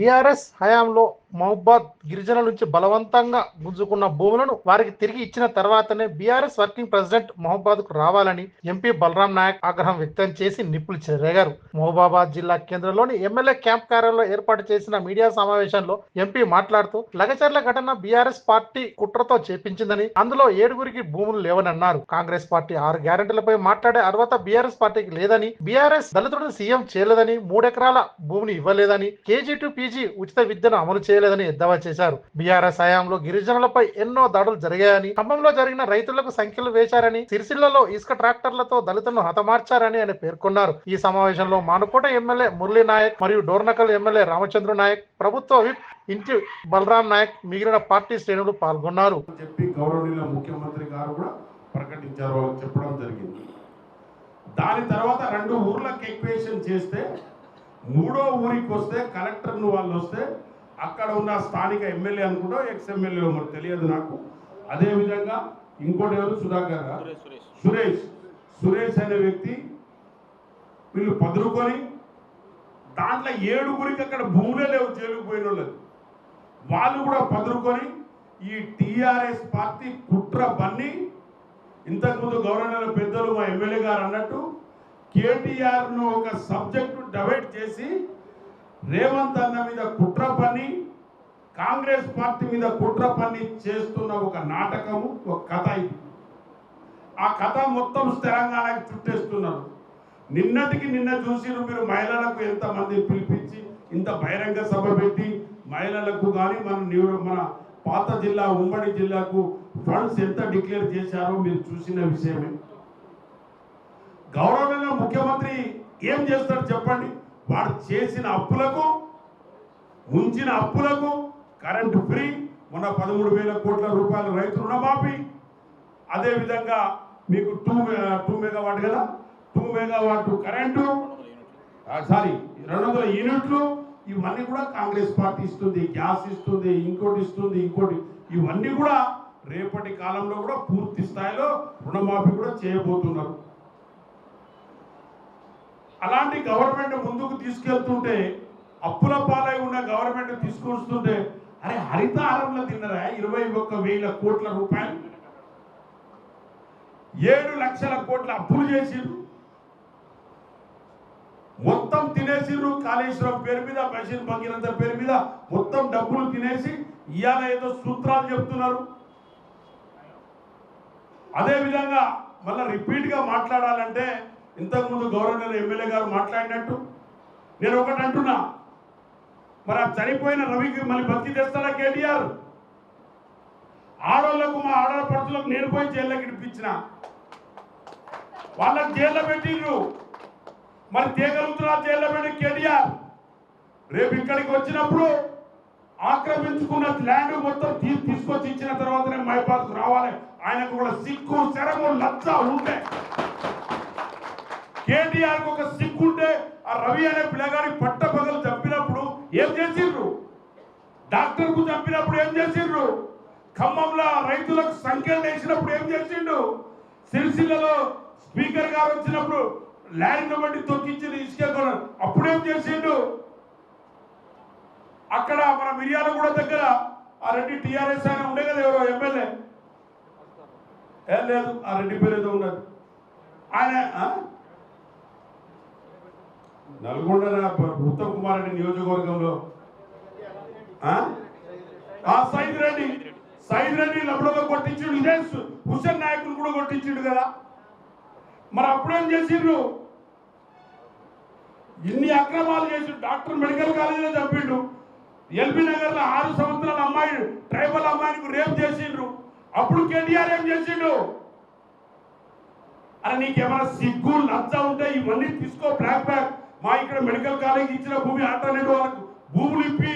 BRS హయాంలో మహబాద్ గిరిజనుల నుంచి బలవంతంగా గుంజుకున్న భూములను వారికి తిరిగి ఇచ్చిన తర్వాతనే బీఆర్ఎస్ వర్కింగ్ ప్రెసిడెంట్ మహబాద్కు రావాలని ఎంపీ బలరాం నాయక్ ఆగ్రహం వ్యక్తం చేసి నిప్పులు చెరగారు. మహబూబాబాద్ జిల్లా కేంద్రంలోని ఎమ్మెల్యే క్యాంప్ కార్యాలయంలో ఏర్పాటు చేసిన మీడియా సమావేశంలో ఎంపీ మాట్లాడుతూ లగచర్ల ఘటన బీఆర్ఎస్ పార్టీ కుట్రతో చేపించిందని అందులో ఏడుగురికి భూములు లేవని అన్నారు కాంగ్రెస్ పార్టీ ఆరు గ్యారెంటీలపై మాట్లాడే అర్హత బీఆర్ఎస్ పార్టీకి లేదని బీఆర్ఎస్ దళితుడిని సీఎం చేయలేదని మూడెకరాల భూమిని ఇవ్వలేదని కేజీ టు పీజీ ఉచిత విద్యను అమలు చేయలేదని ఎద్దావా చేశారు. బీఆర్ఎస్ హయాంలో గిరిజనులపై ఎన్నో దాడులు జరిగాయని ఖమ్మంలో జరిగిన రైతులకు సంఖ్యలు వేశారని సిరిసిల్లలో ఇసుక ట్రాక్టర్లతో దళితులను హతమార్చారని ఆయన పేర్కొన్నారు. ఈ సమావేశంలో మానుకోట ఎమ్మెల్యే మురళీ నాయక్ మరియు డోర్నకల్ ఎమ్మెల్యే రామచంద్ర నాయక్ ప్రభుత్వ విప్ ఇంటి బలరాం నాయక్ మిగిలిన పార్టీ శ్రేణులు పాల్గొన్నారు. చెప్పి గౌరవనీయుల ముఖ్యమంత్రి గారు కూడా ప్రకటించారు వాళ్ళకి చెప్పడం జరిగింది. దాని తర్వాత రెండు ఊర్లకు ఎక్వేషన్ చేస్తే మూడో ఊరికి వస్తే కలెక్టర్ను వాళ్ళు వస్తే అక్కడ ఉన్న స్థానిక ఎమ్మెల్యే అనుకుంటా ఎక్స్ ఎమ్మెల్యే మరి తెలియదు నాకు. అదేవిధంగా ఇంకోటి ఎవరు? సుధాకర్? సురేష్ సురేష్. అనే వ్యక్తి వీళ్ళు పదురుకొని దాంట్లో ఏడుగురికి అక్కడ భూములే లేవు జైలుకు పోయిన వాళ్ళది వాళ్ళు కూడా పదురుకొని ఈ టిఆర్ఎస్ పార్టీ కుట్ర బన్ని ఇంతకుముందు గవర్నర్ పెద్దలు మా ఎమ్మెల్యే గారు అన్నట్టు కేటీఆర్ను ఒక సబ్జెక్టు డివైడ్ చేసి రేవంత్ అన్న మీద కుట్ర పని కాంగ్రెస్ పార్టీ మీద కుట్ర పని చేస్తున్న ఒక నాటకము ఒక కథ ఇది. ఆ కథ మొత్తం తెలంగాణకి చుట్టేస్తున్నారు. నిన్నటికి నిన్న చూసిరు మీరు మహిళలకు ఎంతమంది పిలిపించి ఇంత బహిరంగ సభ పెట్టి మహిళలకు కానీ మన నివ- మన పాత జిల్లా ఉమ్మడి జిల్లాకు ఫండ్స్ ఎంత డిక్లేర్ చేశారో మీరు చూసిన విషయమే. గౌరవంగా ముఖ్యమంత్రి ఏం చేస్తారు చెప్పండి? వాడు చేసిన అప్పులకు ఉంచిన అప్పులకు కరెంటు ఫ్రీ మొన్న పదమూడు వేల కోట్ల రూపాయలు రైతు రుణమాఫీ. అదేవిధంగా మీకు టూ టూ మెగావాట్ కదా? టూ మెగావాట్ కరెంటు సారీ రెండు వందల యూనిట్లు ఇవన్నీ కూడా కాంగ్రెస్ పార్టీ ఇస్తుంది గ్యాస్ ఇస్తుంది ఇంకోటి ఇస్తుంది ఇంకోటి. ఇవన్నీ కూడా రేపటి కాలంలో కూడా పూర్తి స్థాయిలో రుణమాఫీ కూడా చేయబోతున్నారు. అలాంటి గవర్నమెంట్ ముందుకు తీసుకెళ్తుంటే అప్పుల పాలై ఉన్న గవర్నమెంట్ తీసుకొస్తుంటే అరే హరితహారంలో తిన్నరా? ఇరవై ఒక్క వేల కోట్ల రూపాయలు. ఏడు లక్షల కోట్ల అప్పులు చేసిరు మొత్తం తినేసిర్రు కాళేశ్వరం పేరు మీద బషీర్ భగీరథ పేరు మీద మొత్తం డబ్బులు తినేసి ఇవాళ ఏదో సూత్రాలు చెప్తున్నారు. అదేవిధంగా మళ్ళీ రిపీట్గా మాట్లాడాలంటే ఇంతకుముందు గవర్నర్ ఎమ్మెల్యే గారు మాట్లాడినట్టు నేను ఒకటి అంటున్నా. మరి ఆ చనిపోయిన రవికి మళ్ళీ బతికి తెస్తాడా కేటీఆర్? ఆడవాళ్ళకు మా ఆడపడుచులకు నేను పోయి జైల్లోకి ఇప్పించిన వాళ్ళకి జైల్లో పెట్టిండ్రు మరి తేగలుగుతున్నా జైల్లో పెట్టి కేటీఆర్? రేపు ఇక్కడికి వచ్చినప్పుడు ఆక్రమించుకున్న ల్యాండ్ మొత్తం తీ- తీసుకొచ్చి ఇచ్చిన తర్వాతనే మైపాత్కు రావాలి. ఆయనకు కూడా సిక్కు శరము లచ్చ ఉంటే. కేటీఆర్ ఒక సిక్కు ఉంటే ఆ రవి అనే పిల్లగాడి పట్ట పగలు చంపినప్పుడు ఏం చేసిండ్రు డాక్టర్కు చంపినప్పుడు ఏం చేసిండ్రు ఖమ్మంలో రైతులకు సంఖ్యలు వేసినప్పుడు ఏం చేసిండు? సిరిసిల్లలో స్పీకర్ గారు వచ్చినప్పుడు ల్యాండ్ బట్టి తొక్కించి ఇసుక అప్పుడేం అప్పుడు ఏం చేసిండు? అక్కడ మన మిర్యాలగూడ దగ్గర ఆ రెడ్డి టిఆర్ఎస్ ఆయన ఉండే కదా ఎవరో ఎమ్మెల్యే? ఏం లేదు ఆ రెడ్డి పేరు ఏదో ఉన్నది. ఆయన నల్గొండ ఉత్తమ్ కుమార్ రెడ్డి నియోజకవర్గంలో. ఆ? సైద్ రెడ్డి సైద్ రెడ్డి లబ్బుడుగా కొట్టించిండు ఇదే హుసేన్ నాయకులు కూడా కొట్టించిండు కదా. మరి అప్పుడేం చేసిండ్రు? ఇన్ని అక్రమాలు చేసి డాక్టర్ మెడికల్ కాలేజీలో చంపిండు. ఎల్బీ నగర్లో ఆరు సంవత్సరాల అమ్మాయి ట్రైబల్ అమ్మాయికి రేప్ చేసిండ్రు. అప్పుడు కేటీఆర్ ఏం చేసిండు? అరే నీకేమైనా సిగ్గు లజ్జ ఉంటే ఇవన్నీ తీసుకో బ్లాక్ బ్యాక్ మా ఇక్కడ మెడికల్ కాలేజ్ ఇచ్చిన భూమి ఆల్టర్నేటివ్ వాళ్ళకు భూములు ఇప్పి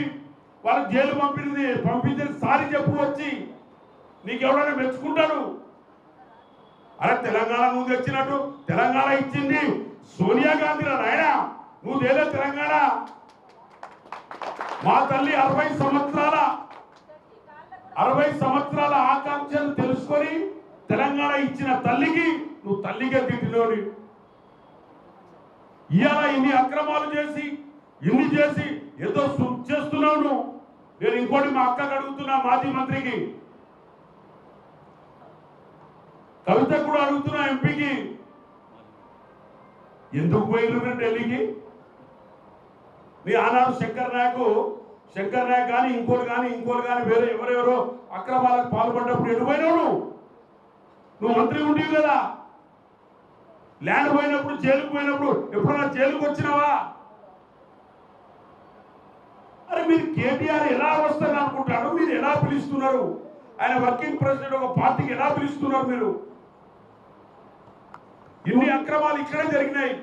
వాళ్ళకి జైలు పంపింది పంపించిన సారి చెప్పు వచ్చి నీకెవడైనా మెచ్చుకుంటాడు అరే తెలంగాణ నువ్వు తెచ్చినట్టు తెలంగాణ ఇచ్చింది సోనియా గాంధీరా నాయనా? నువ్వు తేలే తెలంగాణ? మా తల్లి అరవై సంవత్సరాల అరవై సంవత్సరాల ఆకాంక్షను తెలుసుకొని తెలంగాణ ఇచ్చిన తల్లికి నువ్వు తల్లిగా తిట్టినోని ఇవాళ ఇన్ని అక్రమాలు చేసి ఇన్ని చేసి ఏదో సు- నేను ఇంకోటి మా అక్కకు అడుగుతున్నా మాజీ మంత్రికి. కవిత కూడా అడుగుతున్నా ఎంపీకి. ఎందుకు పోయిన మీరు ఢిల్లీకి? మీ ఆనాడు శంకర్ నాయకు శంకర్ నాయక్ కానీ ఇంకోటి కానీ ఇంకోటి కానీ వేరే ఎవరెవరో అక్రమాలకు పాల్పడ్డప్పుడు ఎటు పోయినావు నువ్వు నువ్వు మంత్రి ఉండేవి కదా. ల్యాండ్ పోయినప్పుడు జైలుకు పోయినప్పుడు ఎప్పుడన్నా జైలుకు వచ్చినావా? అరే మీరు కేటీఆర్ ఎలా వస్తారు అనుకుంటారు? మీరు ఎలా పిలుస్తున్నారు? ఆయన వర్కింగ్ ప్రెసిడెంట్ ఒక పార్టీకి ఎలా పిలుస్తున్నారు మీరు? ఇన్ని అక్రమాలు ఇక్కడే జరిగినాయి.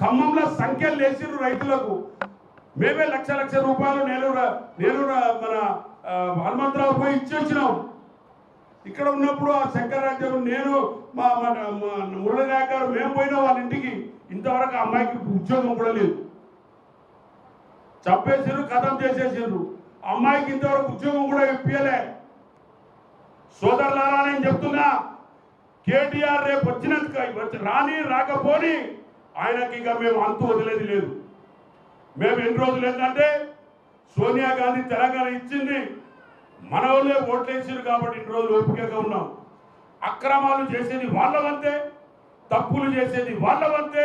ఖమ్మంలో సంఖ్యలు లేచిరు రైతులకు. మేమే లక్ష లక్ష రూపాయలు నేను నేను మన హనుమంతరావు పోయి వచ్చినాం. ఇక్కడ ఉన్నప్పుడు ఆ శంకర్ నేను మా మన గారు మేము పోయినా వాళ్ళ ఇంటికి ఇంతవరకు అమ్మాయికి ఉద్యోగం కూడా లేదు. చంపేసారు కథం చేసేసారు అమ్మాయికి ఇంతవరకు ఉద్యోగం కూడా ఇప్పియలే. సోదరులారా నేను చెప్తున్నా కేటీఆర్ రేపు వచ్చినందుకు వచ్చి రాని రాకపోని ఆయనకి ఇక మేము అంతు వదిలేది లేదు. మేము ఎన్ని రోజులు ఏంటంటే సోనియా గాంధీ తెలంగాణ ఇచ్చింది మన వాళ్ళే ఓట్లేసారు కాబట్టి ఇన్ని రోజులు ఓపికగా ఉన్నాం. అక్రమాలు చేసేది వాళ్ళ వంతే తప్పులు చేసేది వాళ్ళ వంతే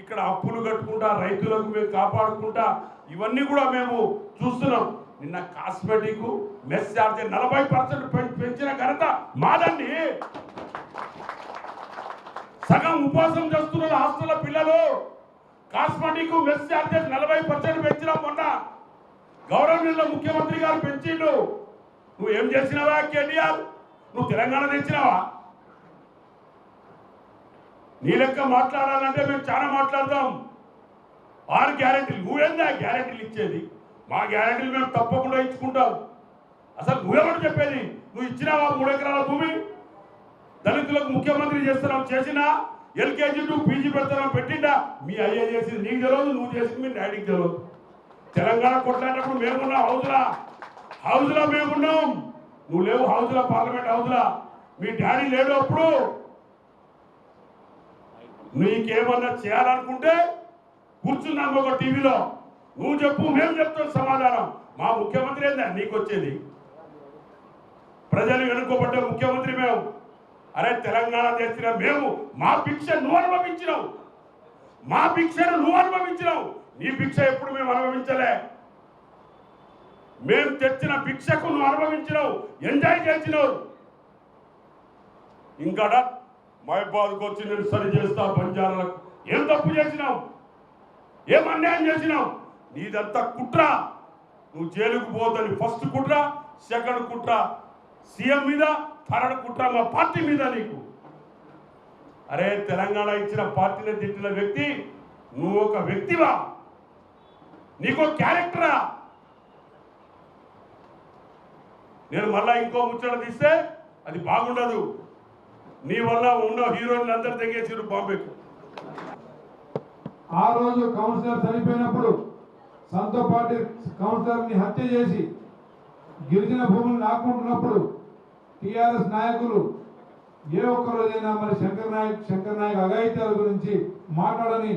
ఇక్కడ అప్పులు కట్టుకుంటా రైతులకు మేము కాపాడుకుంటా ఇవన్నీ కూడా మేము చూస్తున్నాం. నిన్న కాస్మెటిక్ మెస్ ఛార్జ్ నలభై పర్సెంట్ పెంచిన ఘనత మాదండి. సగం ఉపవాసం చేస్తున్నారు హాస్టల్ పిల్లలు కాస్మెటిక్ మెస్ ఛార్జెస్ నలభై పర్సెంట్ పెంచినా మొన్న. గౌరవనీయుల ముఖ్యమంత్రి గారు పెంచిండు. నువ్వు ఏం చేసినావా కేటీఆర్? నువ్వు తెలంగాణ తెచ్చినావా? నీ లెక్క మాట్లాడాలంటే మేము చాలా మాట్లాడతాం. ఆరు గ్యారెంటీలు నువ్వేందా గ్యారెంటీలు ఇచ్చేది? మా గ్యారెంటీలు మేము తప్పకుండా ఇచ్చుకుంటాం. అసలు నువ్వెవరు చెప్పేది? నువ్వు ఇచ్చినావా మూడు ఎకరాల భూమి? దళితులకు ముఖ్యమంత్రి చేస్తున్నాం చేసినా ఎల్కేజీ టు పీజీ పెడతాం పెట్టిండా? మీ అయ్యే చేసింది నీకు తెలియదు నువ్వు చేసింది మీ డాడీకి తెలియదు. తెలంగాణ కొట్లాడినప్పుడు మేమున్నాం అవుతున్నా హౌజ్లా మేమున్నాం నువ్వు లేవు హౌజ్లా పార్లమెంట్ హౌజ్లా. మీ డాడీ లేడు అప్పుడు నీకేమన్నా చేయాలనుకుంటే కూర్చున్నాం ఒక టీవీలో. నువ్వు చెప్పు మేము చెప్తాం సమాధానం. మా ముఖ్యమంత్రి ఏందా? నీకు వచ్చేది. ప్రజలు వెనుకోబడ్డ ముఖ్యమంత్రి మేము. అరే తెలంగాణ తెచ్చిన మేము. మా భిక్ష నువ్వు అనుభవించినావు. మా భిక్షను నువ్వు అనుభవించినావు. నీ భిక్ష ఎప్పుడు మేము అనుభవించలే. మేము తెచ్చిన భిక్షకు నువ్వు అనుభవించినావు ఎంజాయ్ చేసినావు. ఇంకా మహబాద్కు వచ్చి నేను సరి చేస్తా బంజారాలకు. ఏం తప్పు చేసినావు? ఏం అన్యాయం చేసినావు? నీదంతా కుట్ర. నువ్వు జైలుకు పోతని ఫస్ట్ కుట్ర సెకండ్ కుట్ర. సీఎం మీద థర్డ్ కుట్ర మా పార్టీ మీద నీకు. అరే తెలంగాణ ఇచ్చిన పార్టీని తిట్టిన వ్యక్తి నువ్వు ఒక వ్యక్తివా? నీకో క్యారెక్టరా? నేను మళ్ళా ఇంకో ముచ్చట తీస్తే అది బాగుండదు. నీ వల్ల ఉన్న హీరోయిన్లు అందరు తెగేసారు బాంబేకు. ఆ రోజు కౌన్సిలర్ చనిపోయినప్పుడు సంతో పార్టీ కౌన్సిలర్ని హత్య చేసి గిరిజన భూములు నాకుంటున్నప్పుడు టిఆర్ఎస్ నాయకులు ఏ ఒక్క రోజైనా మరి శంకర్ నాయక్ శంకర్ నాయక్ అఘాయిత్యాల గురించి మాట్లాడని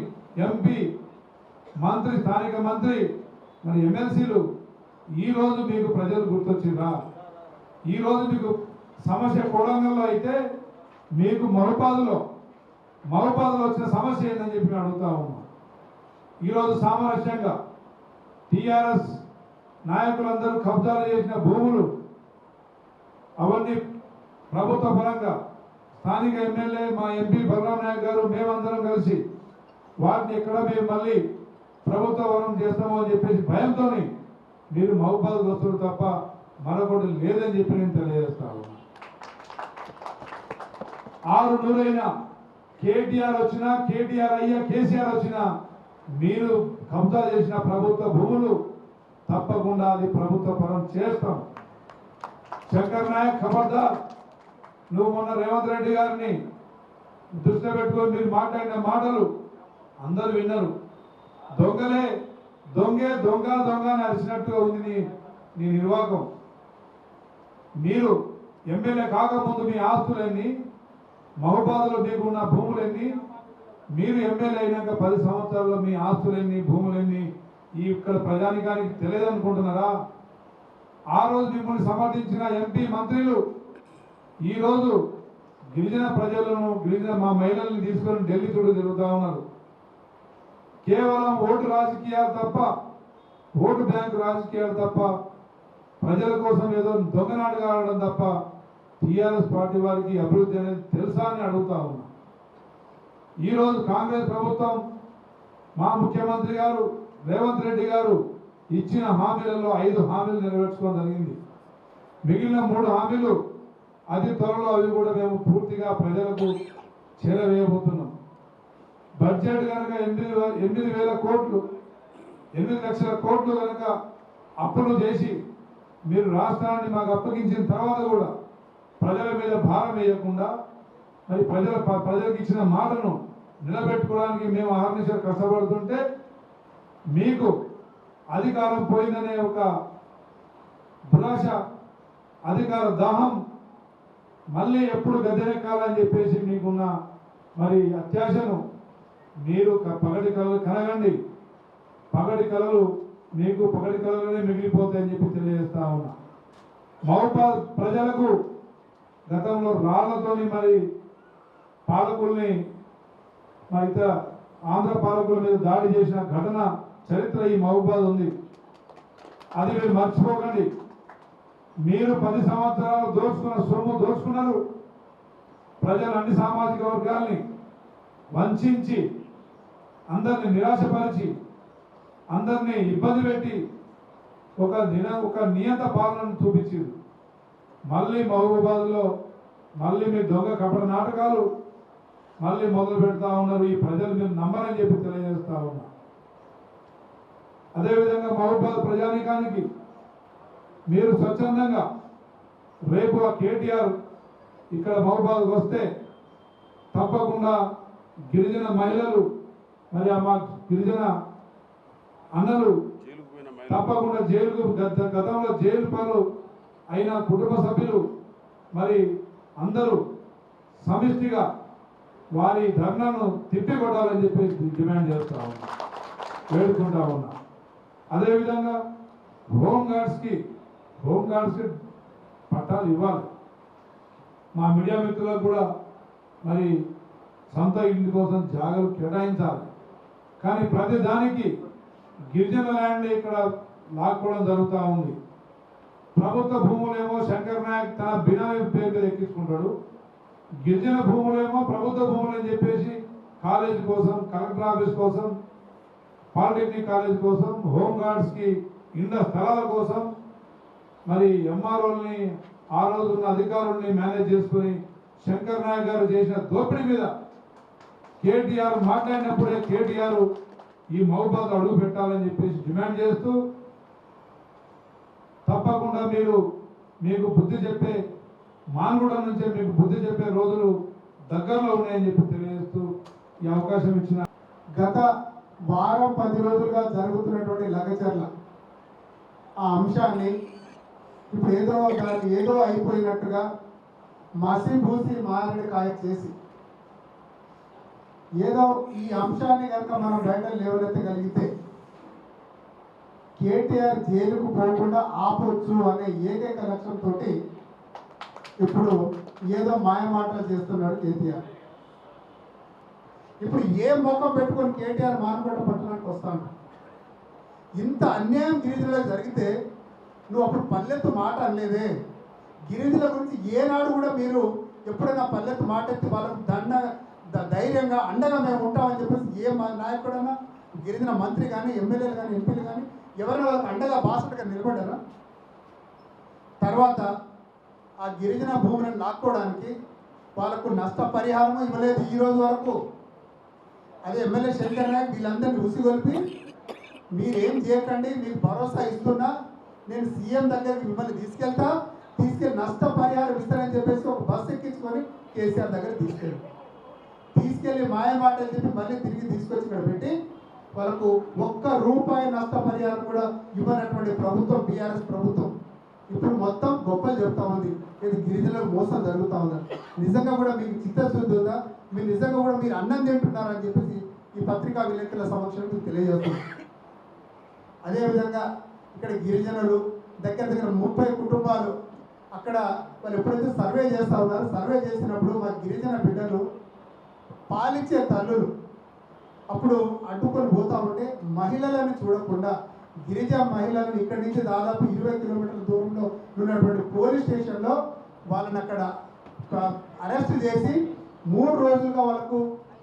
ఎంపీ మంత్రి స్థానిక మంత్రి మరి ఎమ్మెల్సీలు ఈ రోజు మీకు ప్రజలు గుర్తొచ్చిందా ఈరోజు మీకు సమస్య కోడంగల్లో అయితే మీకు మరుపాదులో మరుపాదులో వచ్చిన సమస్య ఏందని చెప్పి నేను అడుగుతా ఉన్నా. ఈరోజు సామరస్యంగా టీఆర్ఎస్ నాయకులందరూ కబ్జాలు చేసిన భూములు అవన్నీ ప్రభుత్వ పరంగా స్థానిక ఎమ్మెల్యే మా ఎంపీ బలరాం నాయక్ గారు మేమందరం కలిసి వాటిని ఎక్కడ మేము మళ్ళీ ప్రభుత్వ వరం చేస్తామో అని చెప్పేసి భయంతో మీరు మహబాద్ వస్తున్నారు తప్ప మరొకటి లేదని చెప్పి నేను తెలియజేస్తా ఉన్నా ఆరు నూరైనా కేటీఆర్ వచ్చినా కేటీఆర్ అయ్యా కేసీఆర్ వచ్చినా మీరు కబ్జా చేసిన ప్రభుత్వ భూములు తప్పకుండా అది ప్రభుత్వ పరం చేస్తాం. శంకర్ నాయక్ ఖబర్దార్ నువ్వు మొన్న రేవంత్ రెడ్డి గారిని దృష్టిలో పెట్టుకొని మీరు మాట్లాడిన మాటలు అందరూ విన్నారు. దొంగలే దొంగే దొంగ దొంగ అని అరిచినట్టుగా ఉంది నీ నీ నిర్వాహకం మీరు ఎమ్మెల్యే కాకముందు మీ ఆస్తులన్నీ మహబాద్లో మీకున్న భూములన్నీ మీరు ఎమ్మెల్యే అయినాక పది సంవత్సరాల్లో మీ ఆస్తులన్నీ భూములన్నీ ఈ ఇక్కడ ప్రజానికానికి తెలియదు అనుకుంటున్నారా ఆ రోజు మిమ్మల్ని సమర్థించిన ఎంపీ మంత్రులు ఈరోజు గిరిజన ప్రజలను గిరిజన మా మహిళల్ని తీసుకొని ఢిల్లీ చూడు తిరుగుతూ ఉన్నారు. కేవలం ఓటు రాజకీయాలు తప్ప ఓటు బ్యాంకు రాజకీయాలు తప్ప ప్రజల కోసం ఏదో దొంగనాడుగా ఆడడం తప్ప టీఆర్ఎస్ పార్టీ వారికి అభివృద్ధి అనేది తెలుసా అని అడుగుతా ఉన్నా. ఈరోజు కాంగ్రెస్ ప్రభుత్వం మా ముఖ్యమంత్రి గారు రేవంత్ రెడ్డి గారు ఇచ్చిన హామీలలో ఐదు హామీలు నెరవేర్చుకోవడం జరిగింది. మిగిలిన మూడు హామీలు అతి త్వరలో అవి కూడా మేము పూర్తిగా ప్రజలకు చేరవేయబోతున్నాం. బడ్జెట్ కనుక ఎనిమిది వేల ఎనిమిది వేల కోట్లు ఎనిమిది లక్షల కోట్లు కనుక అప్పులు చేసి మీరు రాష్ట్రాన్ని మాకు అప్పగించిన తర్వాత కూడా ప్రజల మీద భారం వేయకుండా మరి ప్రజల ప- ప్రజలకు ఇచ్చిన మాటను నిలబెట్టుకోవడానికి మేము అహర్నిశలు కష్టపడుతుంటే మీకు అధికారం పోయిందనే ఒక దురాశ అధికార దాహం మళ్ళీ ఎప్పుడు గద్దెనెక్కాలని చెప్పేసి మీకున్న మరి అత్యాశను మీరు క- పగటి కళలు కనగండి. పగటి కళలు మీకు పగటి కళలోనే మిగిలిపోతాయని చెప్పి తెలియజేస్తా ఉన్నా. మహబాద్ ప్రజలకు గతంలో రాళ్ళతోని మరి పాలకుల్ని మరి ఇతర ఆంధ్ర పాలకుల మీద దాడి చేసిన ఘటన చరిత్ర ఈ మహబాద్ ఉంది. అది మీరు మర్చిపోకండి. మీరు పది సంవత్సరాలు దోచుకున్న సొమ్ము దోచుకున్నారు. ప్రజలు అన్ని సామాజిక వర్గాల్ని వంచి అందరిని నిరాశపరిచి అందరినీ ఇబ్బంది పెట్టి ఒక నిన ఒక నియంత పాలనను చూపించింది. మళ్ళీ మహబూబాద్లో మళ్ళీ మీ దొంగ కపట నాటకాలు మళ్ళీ మొదలు పెడతా ఉన్నారు. ఈ ప్రజలు మీరు నమ్మరని చెప్పి తెలియజేస్తా ఉన్నా. అదేవిధంగా మహబూబాద్ ప్రజానీకానికి మీరు స్వచ్ఛందంగా రేపు ఆ కేటీఆర్ ఇక్కడ మహబూబాద్కి వస్తే తప్పకుండా గిరిజన మహిళలు మరి ఆ మా గిరిజన అన్నలు తప్పకుండా గత- గతంలో జైలు పాలు అయిన కుటుంబ సభ్యులు మరి అందరూ సమిష్టిగా వారి ధర్నాను తిప్పికొట్టాలని చెప్పి డిమాండ్ చేస్తా ఉన్నా. వేడుకుంటా ఉన్నా. అదేవిధంగా హోమ్ గార్డ్స్కి హోమ్ గార్డ్స్కి పట్టాలు ఇవ్వాలి. మా మీడియా మిత్రులకు కూడా మరి సొంత ఇంటి కోసం జాగాలు కేటాయించాలి. కానీ ప్రతి దానికి గిరిజన ల్యాండ్ ఇక్కడ లాక్కోవడం జరుగుతూ ఉంది. ప్రభుత్వ భూములేమో శంకర్ నాయక్ తన బినామీ పేరు మీద ఎక్కించుకుంటాడు. గిరిజన భూములేమో ప్రభుత్వ భూములు అని చెప్పేసి కాలేజ్ కోసం కలెక్టర్ ఆఫీస్ కోసం పాలిటెక్నిక్ కాలేజ్ కోసం హోంగార్డ్స్కి ఇండ స్థలాల కోసం మరి ఎంఆర్ఓల్ని ఆ రోజున్న అధికారుల్ని మేనేజ్ చేసుకుని శంకర్ నాయక్ గారు చేసిన దోపిడీ మీద కేటీఆర్ మాట్లాడినప్పుడే కేటీఆర్ ఈ మహబాద్ అడుగు పెట్టాలని చెప్పేసి డిమాండ్ చేస్తూ తప్పకుండా మీరు మీకు బుద్ధి చెప్పే మానవుడ నుంచే మీకు బుద్ధి చెప్పే రోజులు దగ్గరలో ఉన్నాయని చెప్పి తెలియజేస్తూ ఈ అవకాశం ఇచ్చిన గత వారం పది రోజులుగా జరుగుతున్నటువంటి లగచర్ల ఆ అంశాన్ని ఇప్పుడు ఏదో దాన్ని ఏదో అయిపోయినట్టుగా మసి భూసి మారడి కాయ చేసి ఏదో ఈ అంశాన్ని కనుక మనం బయట లేవనెత్తగలిగితే కేటీఆర్ జైలుకు పోకుండా ఆపొచ్చు అనే ఏకైక లక్ష్యంతో ఇప్పుడు ఏదో మాయమాటలు చేస్తున్నాడు కేటీఆర్. ఇప్పుడు ఏ ముఖం పెట్టుకొని కేటీఆర్ మానకోట పట్టణానికి వస్తాను? ఇంత అన్యాయం గిరిజనులకు జరిగితే నువ్వు అప్పుడు పల్లెత్తు మాట అనలేదే. గిరిజనుల గురించి ఏనాడు కూడా మీరు ఎప్పుడైనా పల్లెత్తు మాట ఎత్తి వాళ్ళకు దండ ధైర్యంగా అండగా మేము ఉంటామని చెప్పేసి ఏ మా నాయకుడైనా గిరిజన మంత్రి కానీ ఎమ్మెల్యేలు కానీ ఎంపీలు కానీ ఎవరైనా వాళ్ళకి అండగా బాసటగా నిలబడ్డారా? తర్వాత ఆ గిరిజన భూములను లాక్కోవడానికి వాళ్ళకు నష్టపరిహారం ఇవ్వలేదు ఈ రోజు వరకు. అదే ఎమ్మెల్యే శంకర్ నాయక్ వీళ్ళందరినీ ఉసిగొల్పి మీరేం చేయకండి మీకు భరోసా ఇస్తున్నా నేను సీఎం దగ్గరికి మిమ్మల్ని తీసుకెళ్తా తీసుకెళ్ళి నష్టపరిహారం ఇస్తానని చెప్పేసి ఒక బస్సు ఎక్కించుకొని కేసీఆర్ దగ్గర తీసుకెళ్ళి తీసుకెళ్ళి మాయ మాటలు చెప్పి మళ్ళీ తిరిగి తీసుకొచ్చి ఇక్కడ పెట్టి వాళ్ళకు ఒక్క రూపాయి నష్టపరిహారం కూడా ఇవ్వనటువంటి ప్రభుత్వం బీఆర్ఎస్ ప్రభుత్వం. ఇప్పుడు మొత్తం గొప్పలు చెప్తా ఉంది. ఇది గిరిజనులకు మోసం జరుగుతా ఉందని నిజంగా కూడా మీకు చిత్తశుద్ధి ఉందా? మీరు నిజంగా కూడా మీరు అన్నం తింటున్నారని చెప్పేసి ఈ పత్రికా విలేకరుల సమక్షంలో మీకు తెలియజేస్తుంది అదేవిధంగా ఇక్కడ గిరిజనులు దగ్గర దగ్గర ముప్పై కుటుంబాలు అక్కడ వాళ్ళు ఎప్పుడైతే సర్వే చేస్తూ ఉన్నారు సర్వే చేసినప్పుడు మా గిరిజన బిడ్డలు పాలించే తల్లులు అప్పుడు అడ్డుకొని పోతా ఉంటే మహిళలను చూడకుండా గిరిజ మహిళలను ఇక్కడి నుంచి దాదాపు ఇరవై కిలోమీటర్ల దూరంలో ఉన్నటువంటి పోలీస్ స్టేషన్లో వాళ్ళని అక్కడ అరెస్ట్ చేసి మూడు రోజులుగా వాళ్ళకు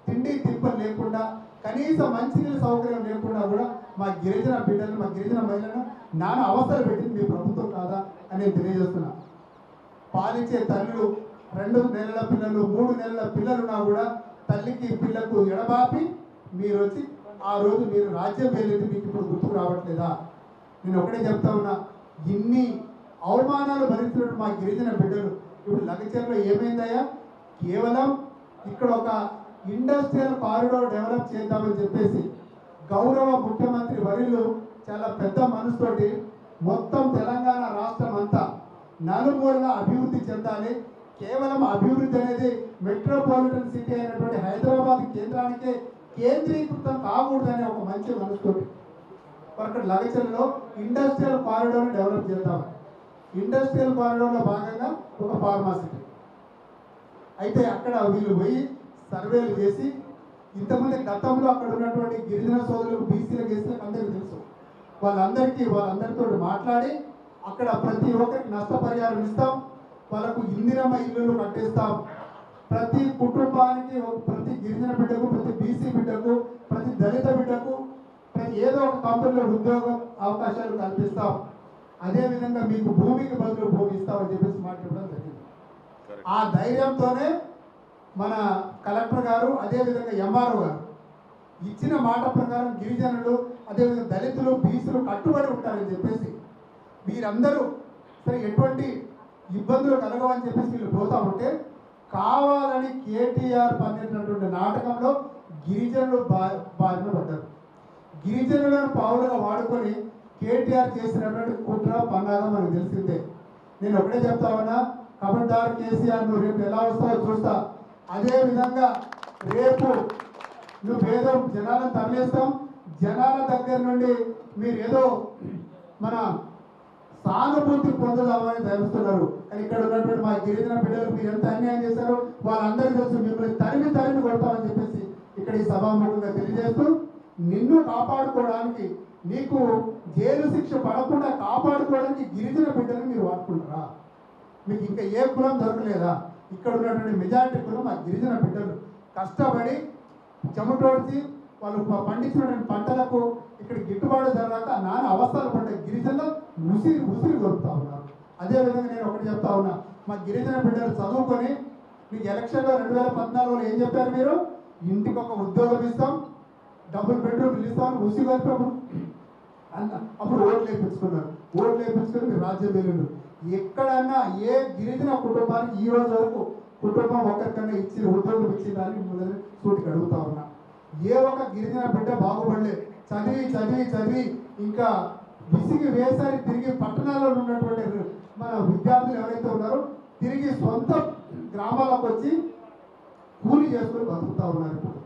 తిండి తిప్పలు లేకుండా కనీస మంచినీళ్ళ సౌకర్యం లేకుండా కూడా మా గిరిజన బిడ్డలను మా గిరిజన మహిళలను నాన్న అవసరం పెట్టింది మీ ప్రభుత్వం కాదా అని నేను తెలియజేస్తున్నా. పాలించే తల్లులు రెండు నెలల పిల్లలు మూడు నెలల పిల్లలున్నా కూడా తల్లికి పిల్లకు ఎడబాపి మీరు వచ్చి ఆ రోజు మీరు రాజ్యం వెళ్ళేది మీకు ఇప్పుడు గుర్తుకు రావట్లేదా? నేను ఒకటే చెప్తా ఉన్నా ఇన్ని అవమానాలు భరిస్తున్నట్టు మా గిరిజన బిడ్డలు ఇప్పుడు లగచర్లో ఏమైందయ్యా? కేవలం ఇక్కడ ఒక ఇండస్ట్రియల్ కారిడోర్ డెవలప్ చేద్దామని చెప్పేసి గౌరవ ముఖ్యమంత్రి వరిలు చాలా పెద్ద మనసుతోటి మొత్తం తెలంగాణ రాష్ట్రం అంతా నలుమూలన అభివృద్ధి చెందాలి. కేవలం అభివృద్ధి అనేది మెట్రోపాలిటన్ సిటీ అయినటువంటి హైదరాబాద్ కేంద్రానికే కేంద్రీకృతం కాకూడదనే ఒక మంచి మనసుతోటి. అక్కడ లగచర్లో ఇండస్ట్రియల్ కారిడోర్ డెవలప్ చేద్దామని ఇండస్ట్రియల్ కారిడోర్లో భాగంగా ఒక ఫార్మాసిటీ అయితే అక్కడ వీళ్ళు పోయి సర్వేలు చేసి ఇంతమంది గతంలో అక్కడ ఉన్నటువంటి గిరిజన సోదరులకు బీసీలకు వేసినకు అందరికీ తెలుసు. వాళ్ళందరికీ వాళ్ళందరితో మాట్లాడి అక్కడ ప్రతి ఒక్కరికి నష్టపరిహారం ఇస్తాం. వాళ్ళకు ఇందిరమ్మ ఇల్లులు కట్టిస్తాం. ప్రతి కుటుంబానికి ప్రతి గిరిజన బిడ్డకు ప్రతి బీసీ బిడ్డకు ప్రతి దళిత బిడ్డకు ప్రతి ఏదో ఒక కంపెనీలో ఉద్యోగ అవకాశాలు కల్పిస్తాం. అదేవిధంగా మీకు భూమికి బదులు భూమి ఇస్తామని చెప్పేసి మాట్లాడడం జరిగింది. ఆ ధైర్యంతోనే మన కలెక్టర్ గారు అదేవిధంగా ఎంఆర్ఓ గారు ఇచ్చిన మాట ప్రకారం గిరిజనులు అదేవిధంగా దళితులు బీసీలు కట్టుబడి ఉంటారని చెప్పేసి వీరందరూ సరే ఎటువంటి ఇబ్బందులు కలగవని చెప్పేసి వీళ్ళు పోతా ఉంటే కావాలని కేటీఆర్ పండినటువంటి నాటకంలో గిరిజనులు బా బారిన పడ్డారు. గిరిజనులను పావులుగా వాడుకొని కేటీఆర్ చేసినటువంటి కుట్ర పన్నాగం మనకు తెలిసిందే. నేను ఒకటే చెప్తా ఉన్నా కేసీఆర్ నువ్వు రేపు ఎలా వస్తావో చూస్తా. అదే విధంగా రేపు నువ్వు ఏదో జనాలను తరలిస్తాం. జనాల దగ్గర నుండి మీరు ఏదో మన సానుభూతి పొందుదామని ధరిస్తున్నారు కానీ ఇక్కడ ఉన్నటువంటి మా గిరిజన బిడ్డలు మీరు ఎంత అన్యాయం చేశారో వాళ్ళందరికీ తెలుసు. మిమ్మల్ని తరిమి తరిమి కొడతామని చెప్పేసి ఇక్కడ ఈ సభాముఖంగా తెలియజేస్తూ నిన్ను కాపాడుకోవడానికి నీకు జైలు శిక్ష పడకుండా కాపాడుకోవడానికి గిరిజన బిడ్డలు మీరు వాడుకుంటారా? మీకు ఇంకా ఏ కులం దొరకలేదా? ఇక్కడ ఉన్నటువంటి మెజారిటీ కులం ఆ గిరిజన బిడ్డలు. కష్టపడి చెమటోడ్చి వాళ్ళు పండించినటువంటి పంటలకు ఇక్కడ గిట్టుబాటు ధరలాక నాన్న అవస్థలు పడ్డ గిరిజనులు ముసిరి ముసిరి కొరుకుతా ఉన్నారు. అదేవిధంగా నేను ఒకటి చెప్తా ఉన్నా. మా గిరిజన బిడ్డలు చదువుకొని మీకు ఎలక్షన్లో రెండు వేల పద్నాలుగులో ఏం చెప్పారు మీరు? ఇంటికి ఒక ఉద్యోగం ఇస్తాం డబుల్ బెడ్రూమ్ ఇస్తాం ఉసి కలిపాము అన్న అప్పుడు ఓట్లు వేయించుకున్నారు. ఓట్లు వేయించుకుని మీరు రాజ్యం వెళ్ళిండు ఎక్కడన్నా ఏ గిరిజన కుటుంబానికి ఈ రోజు వరకు కుటుంబం ఒకరికన్నా ఇచ్చి ఉద్యోగం ఇచ్చిందని మొదలు సూటికి అడుగుతా ఉన్నా. ఏ ఒక్క గిరిజన బిడ్డ బాగుపడలే చదివి చదివి చదివి ఇంకా విసిగి వేసారి తిరిగి పట్టణాల్లో ఉన్నటువంటి మన విద్యార్థులు ఎవరైతే ఉన్నారో తిరిగి సొంత గ్రామాలకు వచ్చి కూలి చేసుకొని బతుకుతూ ఉన్నారు ఇప్పుడు.